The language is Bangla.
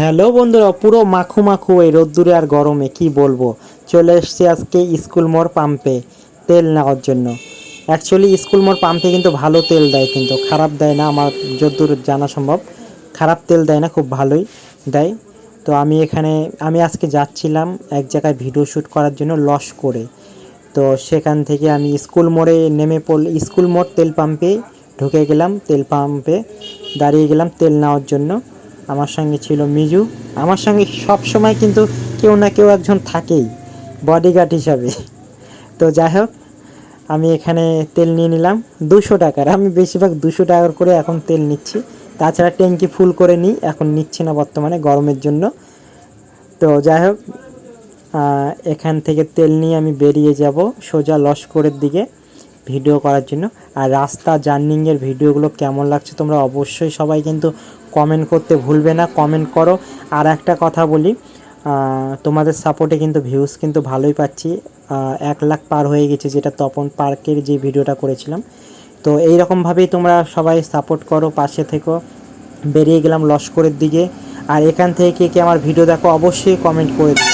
হ্যালো বন্ধুরা, পুরো মাখু মাখু এই রোদ্দুরে আর গরমে কি বলব? চলে এসেছি আজকে স্কুল মোড় পাম্পে, তেল নেওয়ার জন্য। অ্যাকচুয়ালি স্কুল মোড় পাম্পে কিন্তু ভালো তেল দেয় কিন্তু, খারাপ দেয় না আমার যদ্দূর জানা সম্ভব। খারাপ তেল দেয় না, খুব ভালোই দেয়। তো আমি এখানে, আমি আজকে যাচ্ছিলাম এক জায়গায় ভিডিও শ্যুট করার জন্য লস করে। তো সেখান থেকে আমি স্কুল মোড়ে নেমে পড়ল স্কুল মোড় তেল পাম্পে ঢুকে গেলাম, তেল পাম্পে দাঁড়িয়ে গেলাম তেল নেওয়ার জন্য। আমার সঙ্গে ছিল মিজু। আমার সঙ্গে সব সময় কিন্তু কেউ না কেউ একজন থাকেই বডিগার্ড হিসাবে। তো যাই হোক, আমি এখানে তেল নিয়ে নিলাম। দুশো টাকার, আমি বেশিরভাগ দুশো টাকার করে এখন তেল নিচ্ছি। তাছাড়া ট্যাঙ্কি ফুল করে নিই, এখন নিচ্ছি না বর্তমানে, গরমের জন্য। তো যাই হোক এখান থেকে তেল নিয়ে আমি বেরিয়ে যাব সোজা লস্করের দিকে। ভিডিও করার জন্য। আর রাস্তা জার্নিংয়ের ভিডিওগুলো কেমন লাগছে তোমরা অবশ্যই সবাই কিন্তু কমেন্ট করতে ভুলবে না কমেন্ট করো। আর একটা কথা বলি তোমাদের সাপোর্টে কিন্তু ভিউজ কিন্তু ভালোই পাচ্ছি। এক লাখ পার হয়ে গেছে যেটা তপন পার্কের যে ভিডিওটা করেছিলাম। তো এই রকমভাবেই তোমরা সবাই সাপোর্ট করো, পাশে থেকো। বেরিয়ে গেলাম লস্করের দিকে। আর এখান থেকে কে কে আমার ভিডিও দেখো, অবশ্যই কমেন্ট করে দিও।